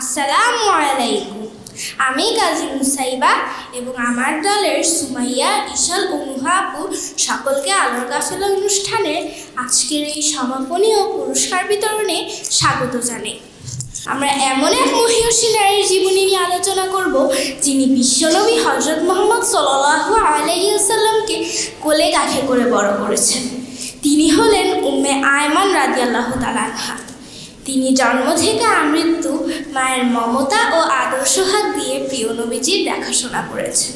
আসসালামু আলাইকুম। আমি কাজী মুসাইবা এবং আমার দলের সুমাইয়া ইশাল ও আপু সকলকে আলোর গাফেলা অনুষ্ঠানের আজকের এই সমাপনী ও পুরস্কার বিতরণে স্বাগত জানাই। আমরা এমন এক মহিষী নারীর জীবনী নিয়ে আলোচনা করব, যিনি বিশ্বনবী হজরত মোহাম্মদ সাল্লাহ আলাইসাল্লামকে কোলে কাখে করে বড় করেছেন। তিনি হলেন উম্মে আয়মান রাদিয়াল্লাহ তালানহা তিনি জন্ম থেকে আমৃত্যু, মায়ের মমতা ও আদর্শ হাত দিয়ে প্রিয় নবীজির দেখাশোনা করেছেন।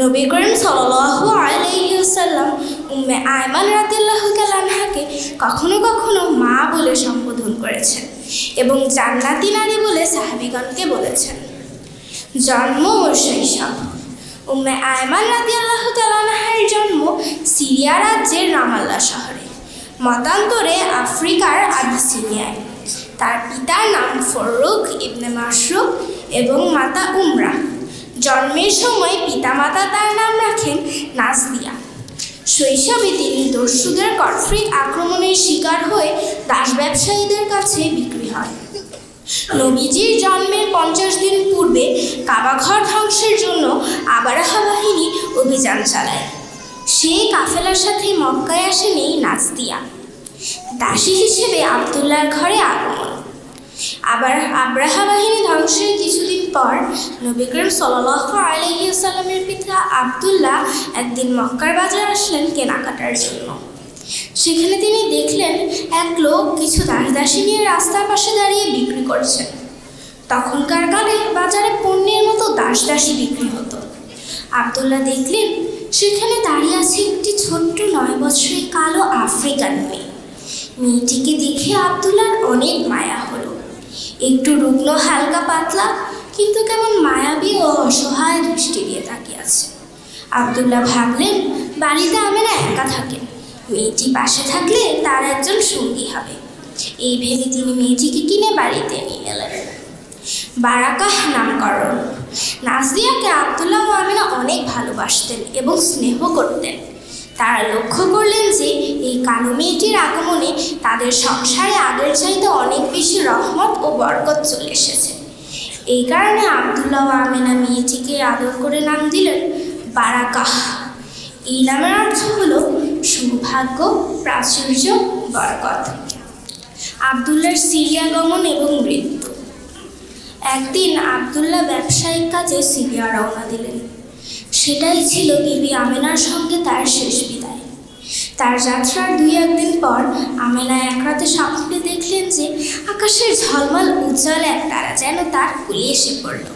নবী করিম ওয়াসাল্লাম উম্মে আয়মান রাদিয়াল্লাহু তাআলাকে কখনো কখনো মা বলে সম্বোধন করেছেন এবং জান্নাতি নারী বলে সাহাবিগণকে বলেছেন। জন্ম ও শৈশব। উম্মে আয়মান রাদিয়াল্লাহু তাআলার জন্ম সিরিয়া রাজ্যের রামাল্লা শহরে। মতান্তরে আফ্রিকার আবিসিনিয়ায় তার পিতার নাম ফরুক ইবনে মাসরুক এবং মাতা উমরা। জন্মের সময় পিতামাতা তার নাম রাখেন নাজদিয়া। শৈশবে তিনি দস্যুদের কর্ফ্রিক আক্রমণের শিকার হয়ে দাস ব্যবসায়ীদের কাছে বিক্রি হয়। নবীজির জন্মের পঞ্চাশ দিন পূর্বে কাবাঘর ধ্বংসের জন্য আবারাহা বাহিনী অভিযান চালায়। সেই কাফেলার সাথে মক্কায় আসেন নাজদিয়া। দাসী হিসেবে আবদুল্লাহর ঘরে আগমন আবার আব্রাহা বাহিনী ধ্বংসের কিছুদিন পর নবী করিম সাল্লাহ আলহিউসাল্লামের পিতা আবদুল্লাহ একদিন মক্কার বাজার আসলেন কেনাকাটার জন্য। সেখানে তিনি দেখলেন এক লোক কিছু দাস দাসী নিয়ে রাস্তার পাশে দাঁড়িয়ে বিক্রি করছেন। তখনকার কালে বাজারে পণ্যের মতো দাস দাসী বিক্রি হতো। আবদুল্লাহ দেখলেন সেখানে দাঁড়িয়ে আছে একটি ছোট্ট নয় বছরের কালো আফ্রিকান মেয়ে। মেয়েটিকে দেখে হলো একটু রুগ্ন, হালকা, পাতলা, কিন্তু কেমন মায়াবী ও অসহায় দৃষ্টি দিয়ে তাকিয়ে আছে আবদুল্লাহ ভাবলেন, বাড়িতে আমেনা একা থাকেন মেয়েটি পাশে থাকলে তার একজন সঙ্গী হবে। এই ভেবে তিনি মেয়েটিকে কিনে বাড়িতে নিয়ে এলেন। বারাকাহ নামকরণ। নাজদিয়াকে আবদুল্লাহ ও আমিনা অনেক ভালোবাসতেন এবং স্নেহ করতেন। তারা লক্ষ্য করলেন যে এই কালো মেয়েটির আগমনে তাদের সংসারে আগের চাইতে অনেক বেশি রহমত ও বরকত চলে এসেছে। এই কারণে আবদুল্লাহ আমেনা মেয়েটিকে আদর করে নাম দিলেন বারাকাহ। এই নামের অর্থ হল সৌভাগ্য, প্রাচুর্য, বরকত। আবদুল্লার সিরিয়া গমন এবং মৃত্যু। একদিন আবদুল্লাহ ব্যবসায়িক কাজে সিরিয়া রওনা দিলেন। সেটাই ছিল বিবি আমেনার সঙ্গে তার শেষ বিদায়। তার যাত্রার দুই একদিন পর আমেনা এক রাতে স্বপ্নে দেখলেন যে আকাশের ঝলমল উজ্জ্বল এক তারা যেন তার কুলে এসে পড়ল।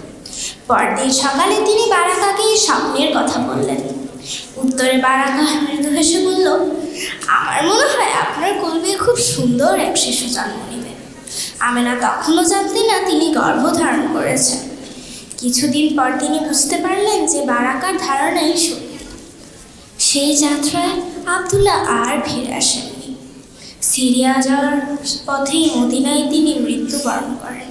পরদিন সকালে তিনি বারাকাকে এই স্বপ্নের কথা বললেন। উত্তরে বারাকা মৃদু হেসে বলল, আমার মনে হয় আপনার কলবে খুব সুন্দর এক শিশু জন্ম নেবে আমেনা তখনও জানতেন না তিনি গর্ভধারণ করেছেন। কিছুদিন পর তিনি বুঝতে পারলেন যে বারাকার ধারণাই সত্যি। সেই যাত্রায় আবদুল্লাহ আর ফিরে আসেননি। সিরিয়া যাওয়ার পথেই মদিনায় তিনি মৃত্যুবরণ করেন।